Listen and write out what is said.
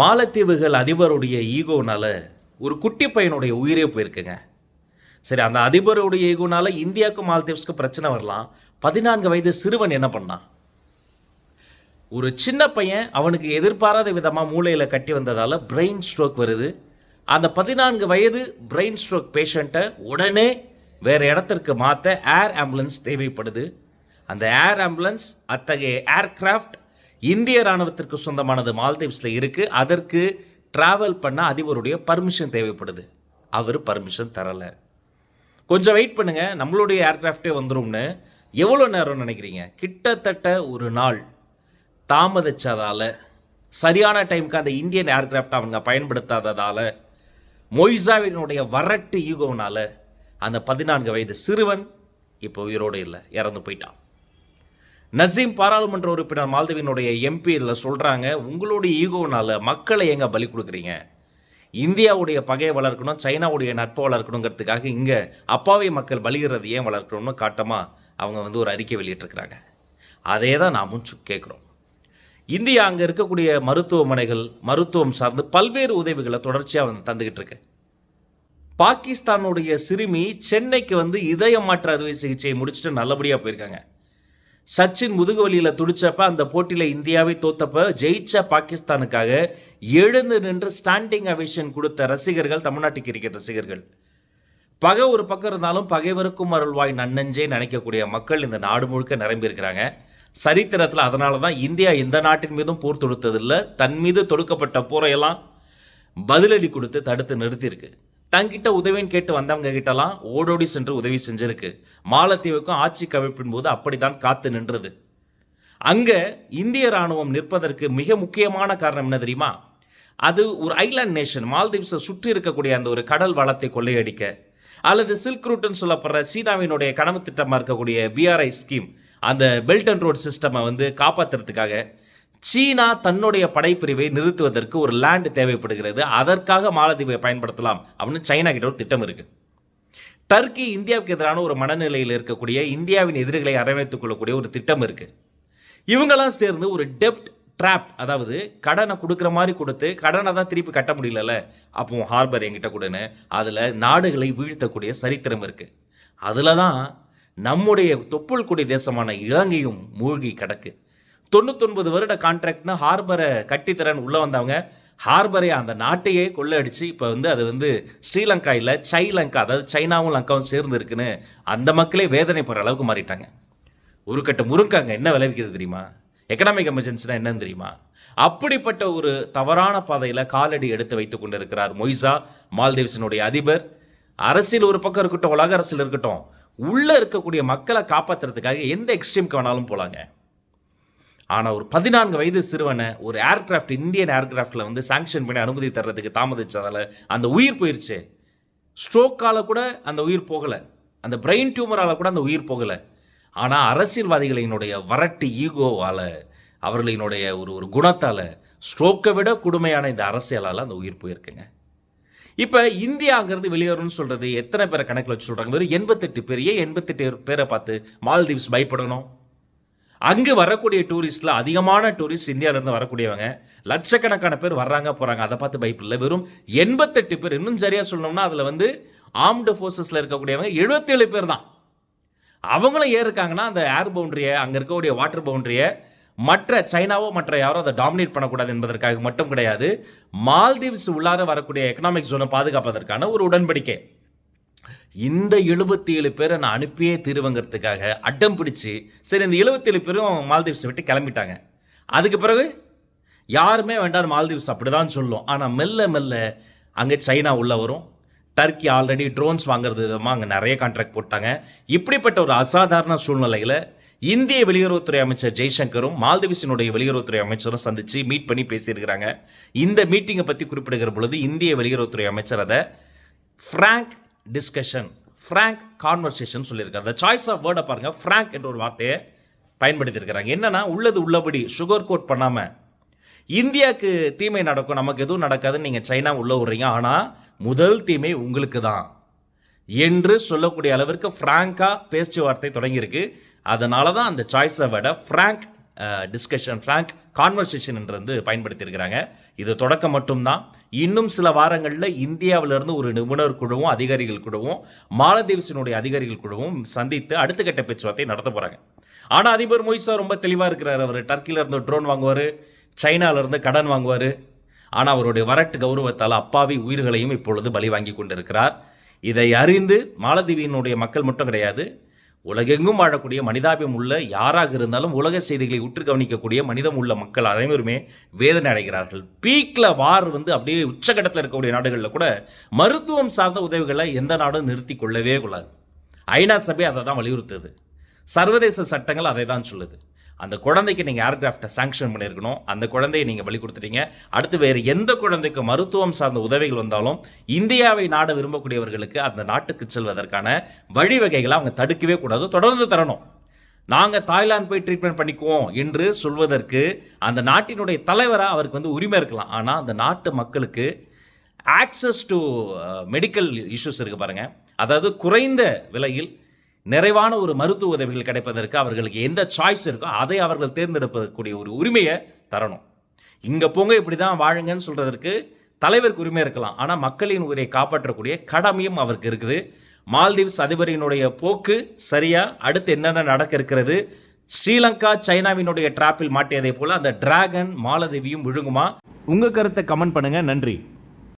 மாலத்தீவுகள் அதிபருடைய ஈகோனால் ஒரு குட்டி பையனுடைய உயிரே போயிருக்குங்க. சரி அந்த அதிபருடைய ஈகோனால் இந்தியாவுக்கும் மாலத்தீவ்ஸ்க்கு பிரச்சனை வரலாம். பதினான்கு வயது சிறுவன் என்ன பண்ணான் ஒரு சின்ன பையன் அவனுக்கு எதிர்பாராத விதமாக மூளையில் கட்டி வந்ததால் பிரெயின் ஸ்ட்ரோக் வருது. அந்த பதினான்கு வயது பிரெயின் ஸ்ட்ரோக் பேஷண்ட்டை உடனே வேறு இடத்திற்கு மாற்ற ஏர் ஆம்புலன்ஸ் தேவைப்படுது. அந்த ஏர் ஆம்புலன்ஸ் அத்தகைய ஏர்கிராஃப்ட் இந்திய இராணுவத்திற்கு சொந்தமானது மால்தீவ்ஸில் இருக்குது அதற்கு ட்ராவல் பண்ண அதிபருடைய பர்மிஷன் தேவைப்படுது. அவர் பர்மிஷன் தரலை. கொஞ்சம் வெயிட் பண்ணுங்கள் நம்மளுடைய ஏர்கிராஃப்டே வந்துரும்னு. எவ்வளோ நேரம்னு நினைக்கிறீங்க? கிட்டத்தட்ட ஒரு நாள். தாமதிச்சதால் சரியான டைமுக்கு அந்த இந்தியன் ஏர்கிராஃப்ட் அவங்க பயன்படுத்தாததால் மொய்சாவினுடைய வரட்டு ஈகோனால் அந்த பதினான்கு வயது சிறுவன் இப்போ உயிரோடு இல்லை இறந்து போயிட்டான். நசீம் பாராளுமன்ற உறுப்பினர் மால்தீவினுடைய எம்பி இதில் சொல்கிறாங்க உங்களுடைய ஈகோனால் மக்களை எங்கே பலி கொடுக்குறீங்க? இந்தியாவுடைய பகையை வளர்க்கணும் சைனாவுடைய நட்பை வளர்க்கணுங்கிறதுக்காக இங்கே அப்பாவி மக்கள் பலிகிறது ஏன் வளர்க்கணும்னு காட்டமாக அவங்க வந்து ஒரு அறிக்கை வெளியிட்டிருக்கிறாங்க. அதே தான் நாமும் கேட்குறோம். இந்தியா அங்கே இருக்கக்கூடிய மருத்துவமனைகள் மருத்துவம் சார்ந்து பல்வேறு உதவிகளை தொடர்ச்சியாக வந்து தந்துக்கிட்டு இருக்கு. பாகிஸ்தானுடைய சிறுமி சென்னைக்கு வந்து இதய மாற்று அறுவை சிகிச்சையை முடிச்சுட்டு நல்லபடியாக போயிருக்காங்க. சச்சின் முதுகுவலியில் துடிச்சப்ப அந்த போட்டியில் இந்தியாவை தோத்தப்ப ஜெயிச்ச பாகிஸ்தானுக்காக எழுந்து நின்று ஸ்டாண்டிங் அவேஷன் கொடுத்த ரசிகர்கள் தமிழ்நாட்டு கிரிக்கெட் ரசிகர்கள். பகை ஒரு பக்கம் இருந்தாலும் பகைவருக்கும் அருள்வாய் நன்னஞ்சே நினைக்கக்கூடிய மக்கள் இந்த நாடு முழுக்க நிரம்பியிருக்கிறாங்க சரித்திரத்தில் அதனால தான் இந்தியா இந்த நாட்டின் மீதும் போர் தொடுத்ததில்லை. தன் மீது தொடுக்கப்பட்ட போரையெல்லாம் பதிலடி கொடுத்து தடுத்து நிறுத்தியிருக்கு. தங்கிட்ட உதவின்னு கேட்டு வந்தவங்க கிட்டலாம் ஓடோடி சென்று உதவி செஞ்சிருக்கு. மாலத்தீவுக்கும் ஆட்சி கவிழ்ப்பின் போது அப்படித்தான் காத்து நின்றது. அங்கே இந்திய ராணுவம் நிற்பதற்கு மிக முக்கியமான காரணம் என்ன தெரியுமா? அது ஒரு ஐலாண்ட் நேஷன் மால்தீவ்ஸை சுற்றி இருக்கக்கூடிய அந்த ஒரு கடல் வளத்தை கொள்ளையடிக்க அல்லது சில்க் ரூட்னு சொல்லப்படுற சீனாவினுடைய கனவு திட்டமாக இருக்கக்கூடிய பிஆர்ஐ ஸ்கீம் அந்த பெல்ட் அண்ட் ரோட் சிஸ்டமை வந்து காப்பாற்றுறதுக்காக சீனா தன்னுடைய படைப்பிரிவை நிறுத்துவதற்கு ஒரு லேண்ட் தேவைப்படுகிறது. அதற்காக மாலத்தீவை பயன்படுத்தலாம் அப்படின்னு சைனா கிட்ட ஒரு திட்டம் இருக்குது டர்க்கி இந்தியாவுக்கு எதிரான ஒரு மனநிலையில் இருக்கக்கூடிய இந்தியாவின் எதிரிகளை அரவணைத்துக் கொள்ளக்கூடிய ஒரு திட்டம் இருக்குது இவங்கெல்லாம் சேர்ந்து ஒரு டெப்ட் ட்ராப் அதாவது கடனை கொடுக்குற மாதிரி கொடுத்து கடனை தான் திருப்பி கட்ட முடியலல்ல. அப்போ ஹார்பர் என்கிட்ட கொடுன்னு அதில் நாடுகளை வீழ்த்தக்கூடிய சரித்திரம் இருக்குது அதில் தான் நம்முடைய தொப்புள் கொடி தேசமான இலங்கையும் மூழ்கி கிடக்கு. தொண்ணூத்தொன்பது வருட கான்ட்ராக்ட்னு ஹார்பரை கட்டித்தரேன்னு உள்ளே வந்தவங்க ஹார்பரை அந்த நாட்டையே கொள்ளையடிச்சு இப்போ வந்து அது வந்து ஸ்ரீலங்கா இல்லை சைலங்கா அதாவது சைனாவும் லங்காவும் சேர்ந்து இருக்குன்னு அந்த மக்களே வேதனைப்படுற அளவுக்கு மாறிட்டாங்க. ஒரு கட்ட முருங்காங்க என்ன விளைவிக்கிறது தெரியுமா? எக்கனாமிக் எமர்ஜென்சினா என்னன்னு தெரியுமா? அப்படிப்பட்ட ஒரு தவறான பாதையில் காலடி எடுத்து வைத்துக் கொண்டிருக்கிறார் மொய்சா மால்தீவ்ஸினுடைய அதிபர். அரசியல் ஒரு பக்கம் இருக்கட்டும் உலக அரசியல் இருக்கட்டும் உள்ளே இருக்கக்கூடிய மக்களை காப்பாற்றுறதுக்காக எந்த எக்ஸ்ட்ரீம்க்கு வேணாலும் போகலாங்க ஆனால் ஒரு பதினான்கு வயது சிறுவனை ஒரு ஏர்கிராஃப்ட் இந்தியன் ஏர்கிராஃப்டில் வந்து சாங்ஷன் பண்ணி அனுமதி தர்றதுக்கு தாமதிச்சதால் அந்த உயிர் போயிடுச்சு ஸ்ட்ரோக்கால் கூட அந்த உயிர் போகலை. அந்த பிரெயின் டியூமரால் கூட அந்த உயிர் போகலை. ஆனால் அரசியல்வாதிகளினுடைய வரட்டு ஈகோவால் அவர்களினுடைய ஒரு ஒரு குணத்தால் ஸ்ட்ரோக்கை விட கொடுமையான இந்த அரசியலால் அந்த உயிர் போயிருக்குங்க. இப்போ இந்தியா அங்கேருந்து வெளியேறணும்னு சொல்கிறது எத்தனை பேரை கணக்கில் வச்சு சொல்கிறாங்க வெறும் எண்பத்தெட்டு பேர் ஏன் எண்பத்தெட்டு பேரை பார்த்து மால்தீவ்ஸ் பயப்படணும். அங்கே வரக்கூடிய டூரிஸ்ட்டில் அதிகமான டூரிஸ்ட் இந்தியாவிலேருந்து வரக்கூடியவங்க லட்சக்கணக்கான பேர் வர்றாங்க போகிறாங்க அதை பார்த்து பயப்பில்லை வெறும் எண்பத்தெட்டு பேர் இன்னும் சரியாக சொல்லணும்னா அதில் வந்து ஆர்ம்டு ஃபோர்ஸஸில் இருக்கக்கூடியவங்க எழுபத்தேழு பேர் தான். அவங்களும் ஏன் இருக்காங்கன்னா அந்த ஏர் பவுண்டரியை அங்கே இருக்கக்கூடிய வாட்டர் பவுண்டரியை மற்ற சைனாவோ மற்ற யாரோ அதை டாமினேட் பண்ணக்கூடாது என்பதற்காக மட்டும் கிடையாது. மால்தீவ்ஸ் உள்ளார வரக்கூடிய எக்கனாமிக் ஜோனை பாதுகாப்பதற்கான ஒரு உடன்படிக்கை. இந்த எழுபத்தி ஏழு பேரை நான் அனுப்பியே தீருவங்கிறதுக்காக அட்டம் பிடிச்சி சரி இந்த எழுபத்தேழு பேரும் மால்தீவ்ஸை விட்டு கிளம்பிட்டாங்க. அதுக்கு பிறகு யாருமே வேண்டாம் மால்தீவ்ஸ் அப்படிதான் சொல்லும். ஆனால் மெல்ல மெல்ல அங்கே சைனா உள்ள வரும். டர்க்கி ஆல்ரெடி ட்ரோன்ஸ் வாங்குறது விதமாக அங்கே நிறைய கான்ட்ராக்ட் போட்டாங்க. இப்படிப்பட்ட ஒரு அசாதாரண சூழ்நிலையில் இந்திய வெளியுறவுத்துறை அமைச்சர் ஜெய்சங்கரும் மால்தீவ்ஸினுடைய வெளியுறவுத்துறை அமைச்சரும் சந்தித்து மீட் பண்ணி பேசியிருக்கிறாங்க. இந்த மீட்டிங்கை பற்றி குறிப்பிடுகிற பொழுது இந்திய வெளியுறவுத்துறை அமைச்சர் அதை ஃப்ராங்க் டிஸ்கஷன் ஃப்ராங்க் கான்வர்சேஷன் சொல்லியிருக்காரு. அந்த சாய்ஸ் ஆஃப் வேர்டை பாருங்கள் ஃப்ராங்க் என்ற ஒரு வார்த்தையை பயன்படுத்தியிருக்கிறாங்க. என்னன்னா உள்ளது உள்ளபடி சுகர் கோட் பண்ணாமல் இந்தியாவுக்கு தீமை நடக்கும். நமக்கு எதுவும் நடக்காதுன்னு நீங்கள் சைனா உள்ளே விட்றீங்க ஆனால் முதல் தீமை உங்களுக்கு தான் என்று சொல்லக்கூடிய அளவிற்கு ஃப்ராங்காக பேச்சுவார்த்தை தொடங்கியிருக்கு. அதனால தான் அந்த சாய்ஸை விட ஃப்ராங்க் டிஸ்கஷன் ஃப்ராங்க் கான்வர்சேஷன் என்று வந்து பயன்படுத்தியிருக்கிறாங்க. இது தொடக்கம் மட்டும்தான். இன்னும் சில வாரங்களில் இந்தியாவிலிருந்து ஒரு நிபுணர் குழுவும் அதிகாரிகள் குழுவும் மாலத்தீவ்ஸினுடைய அதிகாரிகள் குழுவும் சந்தித்து அடுத்த கட்ட பேச்சுவார்த்தை நடத்த போகிறாங்க ஆனால் அதிபர் மொய்சா ரொம்ப தெளிவாக இருக்கிறார். அவர் டர்க்கியிலேருந்து ட்ரோன் வாங்குவார் சைனாவிலேருந்து கடன் வாங்குவார். ஆனால் அவருடைய வரட்டு கௌரவத்தால் அப்பாவி உயிர்களையும் இப்பொழுது பலி வாங்கி கொண்டிருக்கிறார். இதை அறிந்து மாலத்தீவினுடைய மக்கள் மட்டும் கிடையாது உலகெங்கும் வாழக்கூடிய மனிதாபியம் உள்ள யாராக இருந்தாலும் உலக செய்திகளை உற்று கவனிக்கக்கூடிய மனிதம் உள்ள மக்கள் அனைவருமே வேதனை அடைகிறார்கள். பீக்கில் வார் வந்து அப்படியே உச்சகட்டத்தில் இருக்கக்கூடிய நாடுகளில் கூட மருத்துவம் சார்ந்த உதவிகளை எந்த நாடும் நிறுத்தி கொள்ளவே கூடாது. ஐநா சபை அதை தான் வலியுறுத்துது. சர்வதேச சட்டங்கள் அதை தான் சொல்லுது. அந்த குழந்தைக்கு நீங்கள் ஏர்கிராஃப்டை சாங்ஷன் பண்ணியிருக்கணும். அந்த குழந்தையை நீங்கள் பலி கொடுத்துட்டீங்க அடுத்து வேறு எந்த குழந்தைக்கு மருத்துவம் சார்ந்த உதவிகள் வந்தாலும் இந்தியாவை நாட விரும்பக்கூடியவர்களுக்கு அந்த நாட்டுக்கு செல்வதற்கான வழிவகைகளை அவங்க தடுக்கவே கூடாது தொடர்ந்து தரணும். நாங்கள் தாய்லாந்து போய் ட்ரீட்மெண்ட் பண்ணிக்குவோம் என்று சொல்வதற்கு அந்த நாட்டினுடைய தலைவராக அவருக்கு வந்து உரிமை இருக்கலாம். ஆனால் அந்த நாட்டு மக்களுக்கு ஆக்சஸ் டு மெடிக்கல் இஷ்யூஸ் இருக்குது பாருங்கள் அதாவது குறைந்த விலையில் நிறைவான ஒரு மருத்துவ உதவிகள் கிடைப்பதற்கு அவர்களுக்கு எந்த சாய்ஸ் இருக்கோ அதை அவர்கள் தேர்ந்தெடுப்பதற்குரிய ஒரு உரிமையை தரணும். இங்கே போங்க இப்படி தான் வாழுங்கன்னு சொல்கிறதற்கு தலைவருக்கு உரிமை இருக்கலாம். ஆனால் மக்களின் உயிரை காப்பாற்றக்கூடிய கடமையும் அவருக்கு இருக்குது. மால்தீவ்ஸ் அதிபரினுடைய போக்கு சரியாக அடுத்து என்னென்ன நடக்க இருக்கிறது? ஸ்ரீலங்கா சைனாவினுடைய டிராப்பில் மாட்டியதை போல் அந்த டிராகன் மாலதேவியும் விழுங்குமா? உங்கள் கருத்தை கமெண்ட் பண்ணுங்கள் நன்றி.